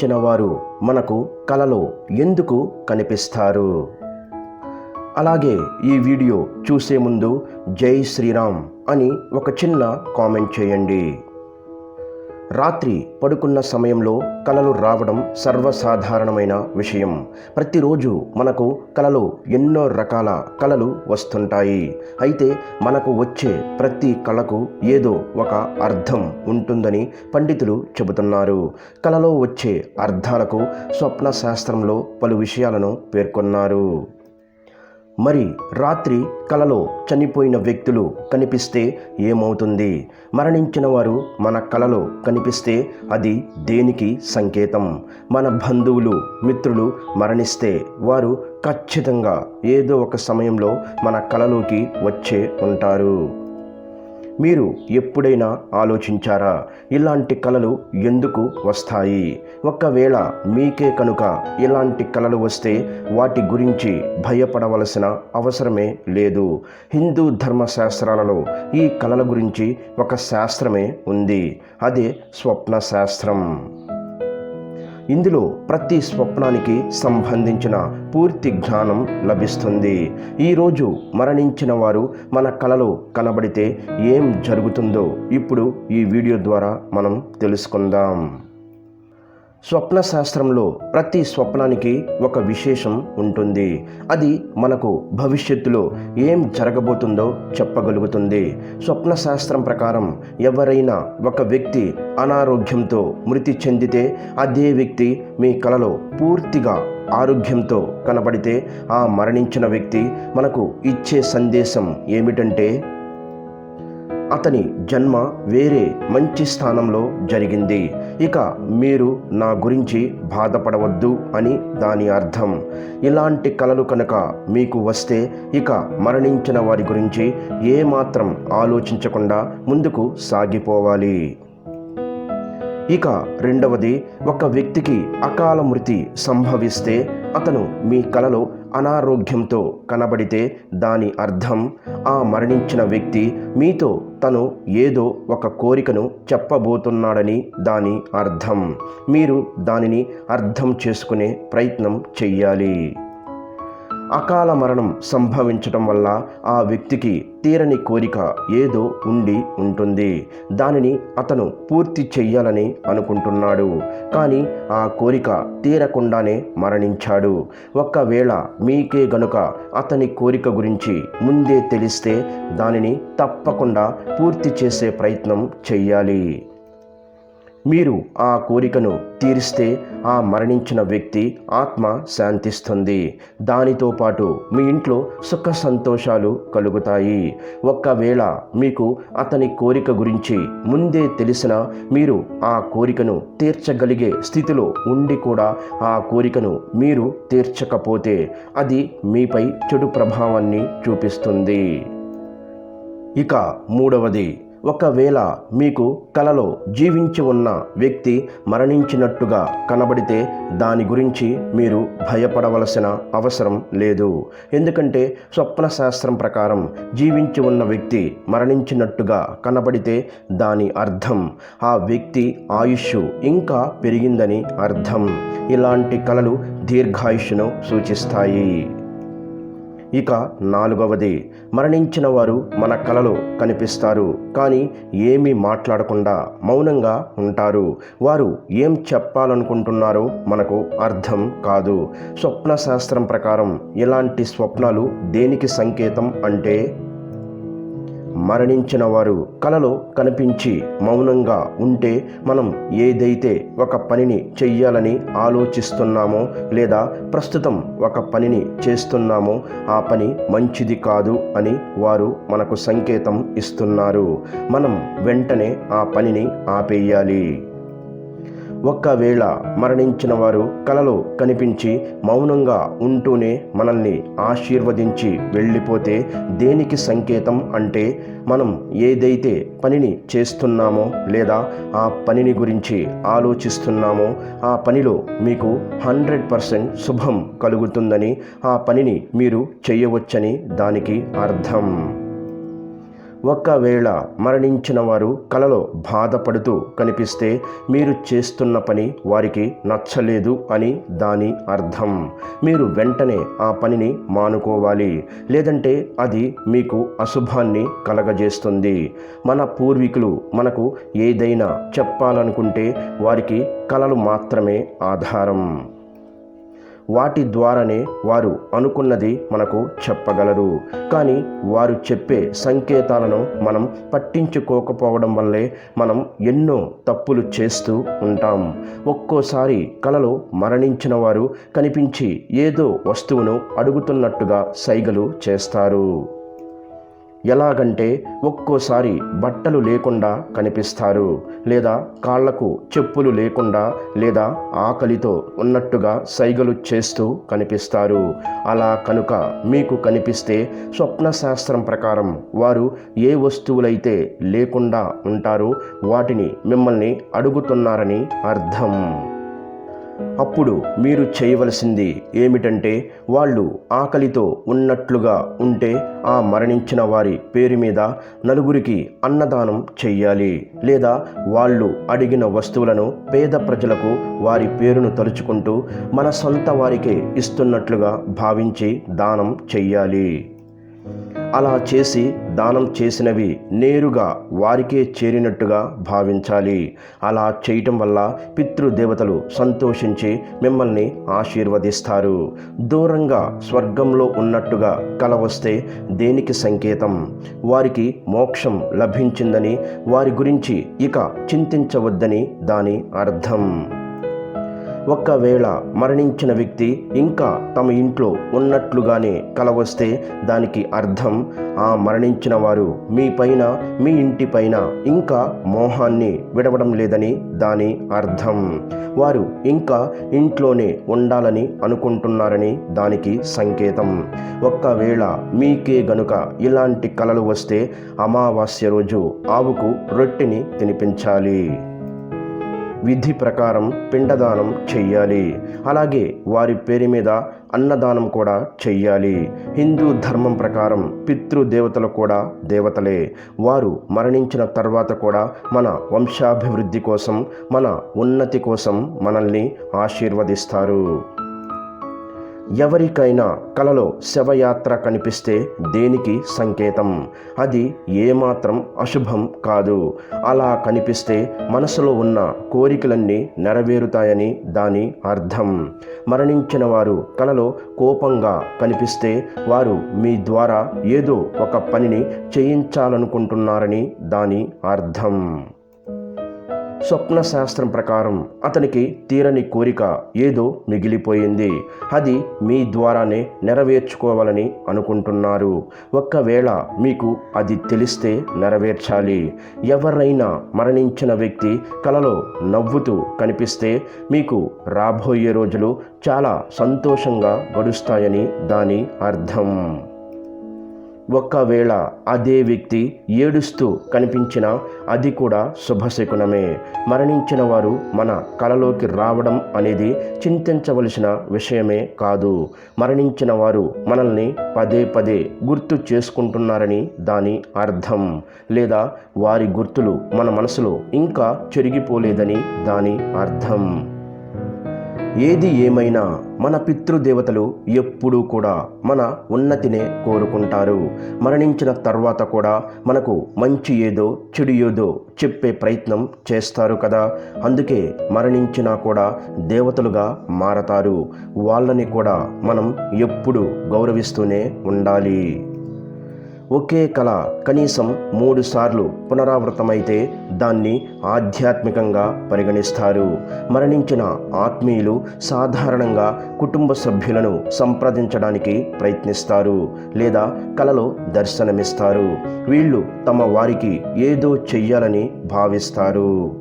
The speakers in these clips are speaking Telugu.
మరణించిన వారు మనకు కలలో ఎందుకు కనిపిస్తారు? అలాగే ఈ వీడియో చూసే ముందు జై శ్రీరామ్ అని ఒక చిన్న కామెంట్ చేయండి. రాత్రి పడుకున్న సమయంలో కలలు రావడం సర్వసాధారణమైన విషయం. ప్రతిరోజు మనకు కలలు ఎన్నో రకాల కలలు వస్తుంటాయి. అయితే మనకు వచ్చే ప్రతి కళకు ఏదో ఒక అర్థం ఉంటుందని పండితులు చెబుతున్నారు. కలలో వచ్చే అర్థాలకు స్వప్న శాస్త్రంలో పలు విషయాలను పేర్కొన్నారు. మరి రాత్రి కలలో చనిపోయిన వ్యక్తులు కనిపిస్తే ఏమవుతుంది? మరణించిన వారు మన కలలో కనిపిస్తే అది దేనికి సంకేతం? మన బంధువులు మిత్రులు మరణిస్తే వారు ఖచ్చితంగా ఏదో ఒక సమయంలో మన కలలోకి వచ్చే ఉంటారు. మీరు ఎప్పుడైనా ఆలోచించారా? ఇలాంటి కళలు ఎందుకు వస్తాయి? ఒకవేళ మీకే కనుక ఇలాంటి కళలు వస్తే వాటి గురించి భయపడవలసిన అవసరమే లేదు. హిందూ ధర్మశాస్త్రాలలో ఈ కళల గురించి ఒక శాస్త్రమే ఉంది. అదే స్వప్న శాస్త్రం ఇందులో ప్రతి స్వప్నానికి సంబంధించిన పూర్తి జ్ఞానం లభిస్తుంది. ఈరోజు మరణించిన వారు మన కలలో కనబడితే ఏం జరుగుతుందో ఇప్పుడు ఈ వీడియో ద్వారా మనం తెలుసుకుందాం. స్వప్న శాస్త్రంలో ప్రతి స్వప్నానికి ఒక విశేషం ఉంటుంది. అది మనకు భవిష్యత్తులో ఏం జరగబోతుందో చెప్పగలుగుతుంది. స్వప్న శాస్త్రం ప్రకారం ఎవరైనా ఒక వ్యక్తి అనారోగ్యంతో మృతి చెందితే అదే వ్యక్తి మీ కలలో పూర్తిగా ఆరోగ్యంతో కనబడితే ఆ మరణించిన వ్యక్తి మనకు ఇచ్చే సందేశం ఏమిటంటే అతని జన్మ వేరే మంచి స్థానంలో జరిగింది. ఇక మీరు నా గురించి బాధపడవద్దు అని దాని అర్థం. ఇలాంటి కలలు కనుక మీకు వస్తే ఇక మరణించిన వారి గురించి ఏమాత్రం ఆలోచించకుండా ముందుకు సాగిపోవాలి. ఇక రెండవది ఒక వ్యక్తికి అకాల మృతి సంభవిస్తే అతను మీ కలలో అనారోగ్యంతో కనబడితే దాని అర్థం ఆ మరణించిన వ్యక్తి మీతో తను ఏదో ఒక కోరికను చెప్పబోతున్నాడని దాని అర్థం. మీరు దానిని అర్థం చేసుకునే ప్రయత్నం చెయ్యాలి. అకాల మరణం సంభవించటం వల్ల ఆ వ్యక్తికి తీరని కోరిక ఏదో ఉండి ఉంటుంది. దానిని అతను పూర్తి చెయ్యాలని అనుకుంటున్నాడు. కానీ ఆ కోరిక తీరకుండానే మరణించాడు. ఒకవేళ మీకే గనుక అతని కోరిక గురించి ముందే తెలిస్తే దానిని తప్పకుండా పూర్తి చేసే ప్రయత్నం చెయ్యాలి. మీరు ఆ కోరికను తీరిస్తే ఆ మరణించిన వ్యక్తి ఆత్మ శాంతిస్తుంది. దానితో పాటు మీ ఇంట్లో సుఖ సంతోషాలు కలుగుతాయి. ఒకవేళ మీకు అతని కోరిక గురించి ముందే తెలిసిన మీరు ఆ కోరికను తీర్చగలిగే స్థితిలో ఉండి కూడా ఆ కోరికను మీరు తీర్చకపోతే అది మీపై చెడు ప్రభావాన్ని చూపిస్తుంది. ఇక మూడవది ఒకవేళ మీకు కలలో జీవించి ఉన్న వ్యక్తి మరణించినట్టుగా కనబడితే దాని గురించి మీరు భయపడవలసిన అవసరం లేదు. ఎందుకంటే స్వప్న శాస్త్రం ప్రకారం జీవించి ఉన్న వ్యక్తి మరణించినట్టుగా కనబడితే దాని అర్థం ఆ వ్యక్తి ఆయుష్ ఇంకా పెరిగిందని అర్థం. ఇలాంటి కళలు దీర్ఘాయుష్ను సూచిస్తాయి. ఇక నాలుగవది మరణించిన వారు మన కలలో కనిపిస్తారు కానీ ఏమీ మాట్లాడకుండా మౌనంగా ఉంటారు. వారు ఏం చెప్పాలనుకుంటున్నారో మనకు అర్థం కాదు. స్వప్న శాస్త్రం ప్రకారం ఇలాంటి స్వప్నాలు దేనికి సంకేతం అంటే మరణించిన వారు కలలో కనిపించి మౌనంగా ఉంటే మనం ఏదైతే ఒక పనిని చెయ్యాలని ఆలోచిస్తున్నామో లేదా ప్రస్తుతం ఒక పనిని చేస్తున్నామో ఆ పని మంచిది కాదు అని వారు మనకు సంకేతం ఇస్తున్నారు. మనం వెంటనే ఆ పనిని ఆపేయాలి. ఒక్కవేళ మరణించిన వారు కలలో కనిపించి మౌనంగా ఉంటూనే మనల్ని ఆశీర్వదించి వెళ్ళిపోతే దేనికి సంకేతం అంటే మనం ఏదైతే పనిని చేస్తున్నామో లేదా ఆ పనిని గురించి ఆలోచిస్తున్నామో ఆ పనిలో మీకు హండ్రెడ్ పర్సెంట్ శుభం కలుగుతుందని ఆ పనిని మీరు చేయవచ్చని దానికి అర్థం. ఒకవేళ మరణించిన వారు కలలో బాధపడుతూ కనిపిస్తే మీరు చేస్తున్న పని వారికి నచ్చలేదు అని దాని అర్థం. మీరు వెంటనే ఆ పనిని మానుకోవాలి. లేదంటే అది మీకు అశుభాన్ని కలగజేస్తుంది. మన పూర్వీకులు మనకు ఏదైనా చెప్పాలనుకుంటే వారికి కలలు మాత్రమే ఆధారం. వాటి ద్వారానే వారు అనుకున్నది మనకు చెప్పగలరు. కానీ వారు చెప్పే సంకేతాలను మనం పట్టించుకోకపోవడం వల్లే మనం ఎన్నో తప్పులు చేస్తూ ఉంటాం. ఒక్కోసారి కలలో మరణించిన వారు కనిపించి ఏదో వస్తువును అడుగుతున్నట్టుగా సైగలు చేస్తారు. ఎలాగంటే ఒక్కోసారి బట్టలు లేకుండా కనిపిస్తారు లేదా కాళ్ళకు చెప్పులు లేకుండా లేదా ఆకలితో ఉన్నట్టుగా సైగలు చేస్తూ కనిపిస్తారు. అలా కనుక మీకు కనిపిస్తే స్వప్న శాస్త్రం ప్రకారం వారు ఏ వస్తువులైతే లేకుండా ఉంటారో వాటిని మిమ్మల్ని అడుగుతున్నారని అర్థం. అప్పుడు మీరు చేయవలసింది ఏమిటంటే వాళ్ళు ఆకలితో ఉన్నట్లుగా ఉంటే ఆ మరణించిన వారి పేరు మీద నలుగురికి అన్నదానం చెయ్యాలి. లేదా వాళ్ళు అడిగిన వస్తువులను పేద ప్రజలకు వారి పేరును తలుచుకుంటూ మన సొంత వారికే ఇస్తున్నట్లుగా భావించి దానం చెయ్యాలి. అలా చేసి దానం చేసినవి నేరుగా వారికే చేరినట్టుగా భావించాలి. అలా చేయటం వల్ల పితృదేవతలు సంతోషించి మిమ్మల్ని ఆశీర్వదిస్తారు. దూరంగా స్వర్గంలో ఉన్నట్టుగా కల వస్తే దేనికి సంకేతం? వారికి మోక్షం లభించిందని వారి గురించి ఇక చింతించవద్దని దాని అర్థం. ఒక్కవేళ మరణించిన వ్యక్తి ఇంకా తమ ఇంట్లో ఉన్నట్లుగానే కలవస్తే దానికి అర్థం ఆ మరణించిన వారు మీ పైన మీ ఇంటిపైన ఇంకా మోహాన్ని విడవడం లేదని దాని అర్థం. వారు ఇంకా ఇంట్లోనే ఉండాలని అనుకుంటున్నారని దానికి సంకేతం. ఒక్కవేళ మీకే గనుక ఇలాంటి కలలు వస్తే అమావాస్య రోజు ఆవుకు రొట్టెని తినిపించాలి. విధి ప్రకారం పిండదానం చెయ్యాలి. అలాగే వారి పేరు మీద అన్నదానం కూడా చెయ్యాలి. హిందూ ధర్మం ప్రకారం పితృదేవతలు కూడా దేవతలే. వారు మరణించిన తర్వాత కూడా మన వంశాభివృద్ధి కోసం మన ఉన్నతి కోసం మనల్ని ఆశీర్వదిస్తారు. ఎవరికైనా కలలో శవయాత్ర కనిపిస్తే దేనికి సంకేతం? అది ఏమాత్రం అశుభం కాదు. అలా కనిపిస్తే మనసులో ఉన్న కోరికలన్నీ నెరవేరుతాయని దాని అర్థం. మరణించిన వారు కలలో కోపంగా కనిపిస్తే వారు మీ ద్వారా ఏదో ఒక పనిని చేయించాలనుకుంటున్నారని దాని అర్థం. స్వప్న శాస్త్రం ప్రకారం అతనికి తీరని కోరిక ఏదో మిగిలిపోయింది. అది మీ ద్వారానే నెరవేర్చుకోవాలని అనుకుంటున్నారు. ఒక్కవేళ మీకు అది తెలిస్తే నెరవేర్చాలి. ఎవరైనా మరణించిన వ్యక్తి కలలో నవ్వుతూ కనిపిస్తే మీకు రాబోయే రోజులు చాలా సంతోషంగా గడుస్తాయని దాని అర్థం. ఒక్కవేళ అదే వ్యక్తి ఏడుస్తూ కనిపించినా అది కూడా శుభశకునమే. మరణించిన వారు మన కలలోకి రావడం అనేది చింతించవలసిన విషయమే కాదు. మరణించిన వారు మనల్ని పదే పదే గుర్తు చేసుకుంటున్నారని దాని అర్థం. లేదా వారి గుర్తులు మన మనసులో ఇంకా చెరిగిపోలేదని దాని అర్థం. ఏది ఏమైనా మన పితృదేవతలు ఎప్పుడూ కూడా మన ఉన్నతినే కోరుకుంటారు. మరణించిన తర్వాత కూడా మనకు మంచి ఏదో చెడు ఏదో చెప్పే ప్రయత్నం చేస్తారు కదా. అందుకే మరణించినా కూడా దేవతలుగా మారతారు. వాళ్ళని కూడా మనం ఎప్పుడు గౌరవిస్తూనే ఉండాలి. ఒకే కళ కనీసం మూడు సార్లు పునరావృతమైతే దాన్ని ఆధ్యాత్మికంగా పరిగణిస్తారు. మరణించిన ఆత్మీయులు సాధారణంగా కుటుంబ సభ్యులను సంప్రదించడానికి ప్రయత్నిస్తారు లేదా కలలో దర్శనమిస్తారు. వీళ్ళు తమ వారికి ఏదో చెయ్యాలని భావిస్తారు.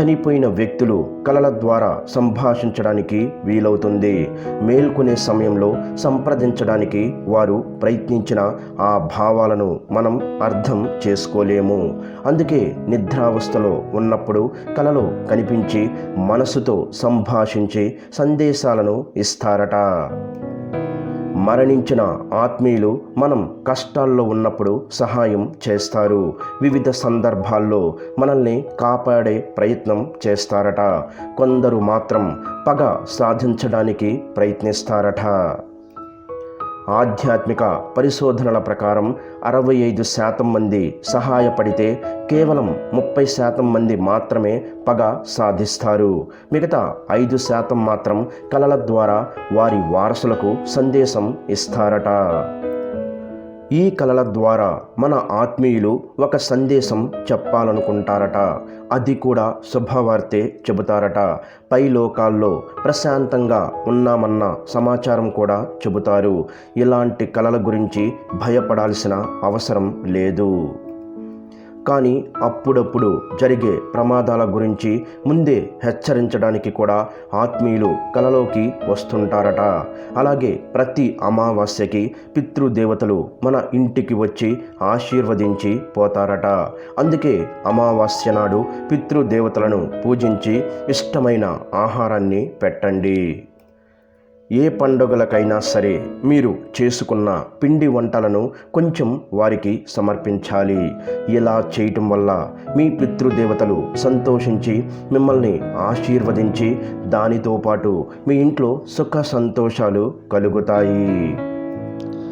చనిపోయిన వ్యక్తులు కళల ద్వారా సంభాషించడానికి వీలవుతుంది. మేల్కొనే సమయంలో సంప్రదించడానికి వారు ప్రయత్నించిన ఆ భావాలను మనం అర్థం చేసుకోలేము. అందుకే నిద్రావస్థలో ఉన్నప్పుడు కలలో కనిపించి మనసుతో సంభాషించి సందేశాలను ఇస్తారట. మరణించిన ఆత్మీయులు మనం కష్టాల్లో ఉన్నప్పుడు సహాయం చేస్తారు. వివిధ సందర్భాల్లో మనల్ని కాపాడే ప్రయత్నం చేస్తారట. కొందరు మాత్రం పగ సాధించడానికి ప్రయత్నిస్తారట. ఆధ్యాత్మిక పరిశోధనల ప్రకారం అరవై ఐదు శాతం మంది సహాయపడితే కేవలం ముప్పై శాతం మంది మాత్రమే పగ సాధిస్తారు. మిగతా ఐదు శాతం మాత్రం కళల ద్వారా వారి వారసులకు సందేశం ఇస్తారట. ఈ కళల ద్వారా మన ఆత్మీయులు ఒక సందేశం చెప్పాలనుకుంటారట. అది కూడా శుభవార్తే చెబుతారట. పై లోకాల్లో ప్రశాంతంగా ఉన్నామన్న సమాచారం కూడా చెబుతారు. ఇలాంటి కళల గురించి భయపడాల్సిన అవసరం లేదు. కానీ అప్పుడప్పుడు జరిగే ప్రమాదాల గురించి ముందే హెచ్చరించడానికి కూడా ఆత్మీయులు కలలోకి వస్తుంటారట. అలాగే ప్రతి అమావాస్యకి పితృదేవతలు మన ఇంటికి వచ్చి ఆశీర్వదించి పోతారట. అందుకే అమావాస్య నాడు పితృదేవతలను పూజించి ఇష్టమైన ఆహారాన్ని పెట్టండి. ఏ పండుగలకైనా సరే మీరు చేసుకున్న పిండి వంటలను కొంచెం వారికి సమర్పించాలి. ఇలా చేయటం వల్ల మీ పితృదేవతలు సంతోషించి మిమ్మల్ని ఆశీర్వదించి దానితో పాటు మీ ఇంట్లో సుఖ సంతోషాలు కలుగుతాయి.